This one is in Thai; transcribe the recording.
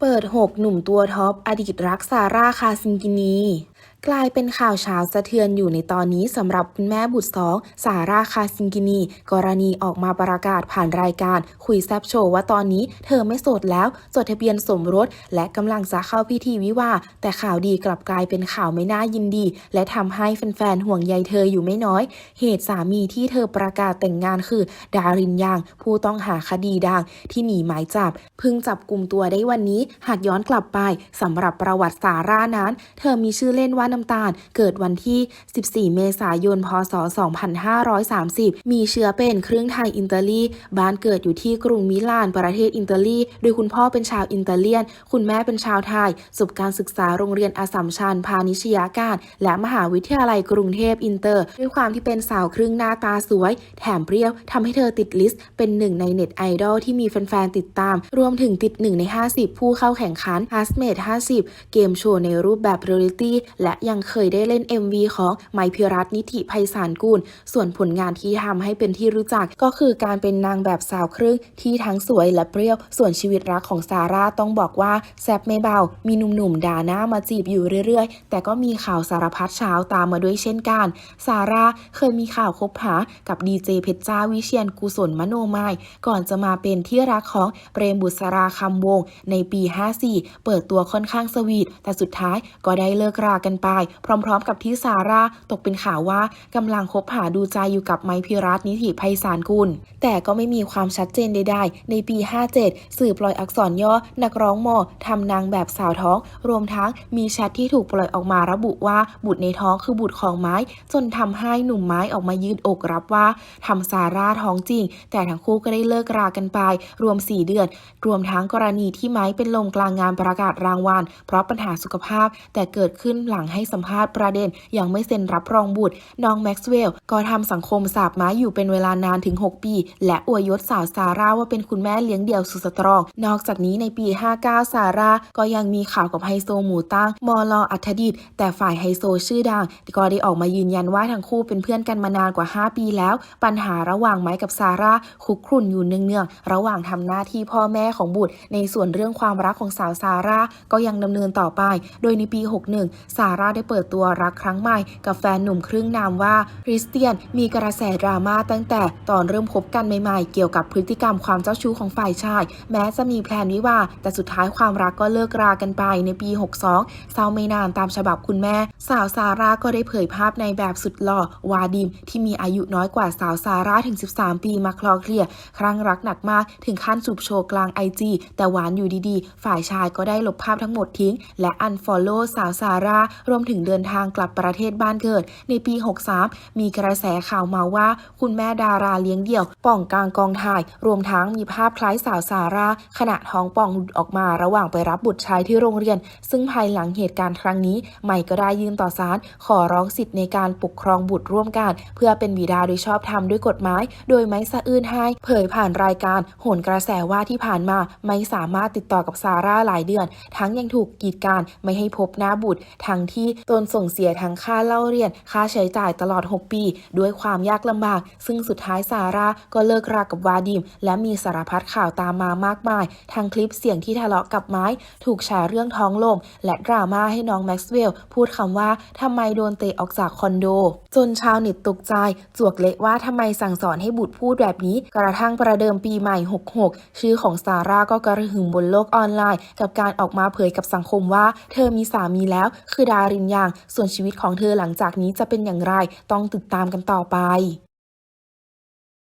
เปิด 6 หนุ่มตัวท็อป อดีตรักซาร่าคาซิงกินี กลายเป็นข่าวเช้าสะเทือนอยู่ในตอนนี้สำหรับคุณแม่บุตรสองซาราคาซิงกินี กรณีออกมาประกาศผ่านรายการ คุยแซบโชว์ว่าตอนนี้เธอไม่โสดแล้ว จดทะเบียนสมรส และกำลังจะเข้าพิธีวิวาแต่ข่าวดีกลับกลายเป็นข่าวไม่น่ายินดี และทำให้แฟนๆห่วงใยเธออยู่ไม่น้อย เหตุสามีที่เธอประกาศแต่งงานคือ ดารินยาง ผู้ต้องหาคดีดังที่หนีหมายจับเพิ่งจับกลุ่มตัวได้วันนี้ หากย้อนกลับไปสำหรับประวัติสารานั้น เธอมีชื่อเล่นว่าน้ำตาล เกิดวันที่ 14 เมษายน พศ 2530 มีเชื้อเป็นครึ่งไทยอินเตอรีบ้านเกิดอยู่ที่กรุงมิลาน ประเทศอิตาลีโดยคุณพ่อเป็นชาวอิตาเลียน คุณแม่เป็นชาวไทยจบการศึกษาโรงเรียนอาสัมชัญพาณิชยาการ และมหาวิทยาลัยกรุงเทพอินเตอร์ ด้วยความที่เป็นสาวครึ่งหน้าตาสวย แถมเปรี้ยวทำให้เธอติดลิสต์ เป็นหนึ่งในเน็ตไอดอลที่มีแฟนๆติดตาม รวมถึงติดหนึ่งใน 50 ผู้เข้าแข่งขัน h a s m a t e 50 เกมโชว์ในรูปแบบเรียลิตี้และยังเคยได้เล่น MV ของไมพิรัตนิติไพศาลกุล ส่วนผลงานที่ทำให้เป็นที่รู้จักก็คือการเป็นนางแบบสาวครึ่งที่ทั้งสวยและเปรี้ยว ส่วนชีวิตรักของซาร่าต้องบอกว่าแซบไม่เบา มีหนุ่มๆด่าหน้ามาจีบอยู่เรื่อยๆ แต่ก็มีข่าวสารพัดเช้าตามมาด้วยเช่นกัน ซาร่าเคยมีข่าวคบหากับดีเจเพชรจ้าวิเชียนกุศลมโนไมายก่อนจะมาเป็นที่รักของเปรมบุษราคำวง ในปี 54 เปิดตัวค่อนข้างสวีท แต่สุดท้ายก็ได้เลิกรากันไปพร้อมๆ กับที่ซาร่าตกเป็นข่าวว่ากำลังคบหาดูใจอยู่กับไมพิรัตน์นิติไพศาลกุล แต่ก็ไม่มีความชัดเจนใดๆ ในปี 57 สื่อปล่อยอักษรย่อ นักร้องหมอทำนางแบบสาวท้อง รวมทั้งมีแชทที่ถูกปล่อยออกมาระบุว่าบุตรในท้องคือบุตรของไม้ จนทำให้หนุ่มไม้ออกมายืดอกรับว่าทำซาร่าท้องจริง แต่ทั้งคู่ก็ได้เลิกรากันไป รวม 4 เดือน รวมทั้งกรณีที่ไม้เป็นลมกลางงานประกาศรางวัลเพราะปัญหาสุขภาพแต่เกิดขึ้นหลังให้สัมภาษณ์ประเด็น ยังไม่เซ็นรับรองบุตร น้องแม็กซ์เวลล์ก็ทำสังคมสาบไม้อยู่เป็นเวลานานถึง 6 ปี และอวยยศสาวซาร่าว่าเป็นคุณแม่เลี้ยงเดี่ยวสุดสตรอง นอกจากนี้ในปี 59 ซาร่าก็ยังมีข่าวกับไฮโซหมูตั้งมอลออัธดิตแต่ฝ่ายไฮโซชื่อดังก็ได้ออกมายืนยันว่าทั้งคู่เป็นเพื่อนกันมานานกว่า 5 ปีแล้ว ปัญหาระหว่างไม้กับซาร่าคุกครุ่นอยู่เนืองๆระหว่างทำหน้าที่พ่อแม่ของบุตร ในส่วนเรื่องความรักของสาวซาร่าก็ยังดำเนินต่อไป โดยในปี 61 ซาร่าได้เปิดตัวรักครั้งใหม่กับแฟนหนุ่มครึ่งนามว่าคริสเตียนมีกระแสดราม่าตั้งแต่ตอนเริ่มคบกันใหม่ๆ เกี่ยวกับพฤติกรรมความเจ้าชู้ของฝ่ายชาย แม้จะมีแพลนวิวาแต่สุดท้ายความรักก็เลิกรากันไปในปี 62เศร้าไม่นานตามฉบับคุณแม่ สาวซาร่าก็ได้เผยภาพในแบบสุดหล่อวาดิม ที่มีอายุน้อยกว่าสาวซาร่าถึง 13 ปีมาคลอเคลียร์ครั้งรักหนักมากถึงขั้นจูบโชว์กลางไอจีแต่หวานอยู่ดีๆ ฝ่ายชายก็ได้ลบภาพทั้งหมดทิ้ง และอันฟอลโล่สาวซาร่ารวมถึงเดินทางกลับประเทศบ้านเกิด ในปี 63 มีกระแสข่าวมาว่า คุณแม่ดาราเลี้ยงเดี่ยว ป่องกลางกองถ่าย รวมทั้งมีภาพคล้ายสาวซาร่าขณะท้องป่องหลุดออกมาระหว่างไปรับบุตรชายที่โรงเรียน ซึ่งภายหลังเหตุการณ์ครั้งนี้ใหม่ก็ได้ยื่นต่อศาลขอร้องสิทธิ์ในการปกครองบุตรร่วมกัน เพื่อเป็นบิดาโดยชอบธรรมด้วยกฎหมาย โดยไม่สะอื้นให้เผยผ่านรายการโหนกระแสว่าที่ผ่านมาไม่สามารถติดต่อกับซาร่าหลายเดือน ทั้งยังถูกกีดกันไม่ให้พบหน้าบุตรทั้งที่ตนส่งเสียทั้งค่าเล่าเรียน ค่าใช้จ่ายตลอด 6 ปี ด้วยความยากลำบาก ซึ่งสุดท้ายซาร่าก็เลิกรากับวาดิม และมีสารพัดข่าวตามมามากมายทั้งคลิปเสียงที่ทะเลาะกับไม้ ถูกแชร์เรื่องท้องลม และดราม่าให้น้องแม็กซ์เวลล์พูดคำว่าทำไมโดนเตะออกจากคอนโด จนชาวเน็ตตกใจ จวกเละว่าทำไมสั่งสอนให้บุตรพูดแบบนี้ กระทั่งประเดิมปีใหม่ 66 ชื่อของซาร่าก็กระหึ่มบนโลกออนไลน์ กับการออกมาเผยกับสังคมว่า เธอมีสามีแล้ว คือดารินยาส่วนชีวิตของเธอหลังจากนี้จะเป็นอย่างไร ต้องติดตามกันต่อไป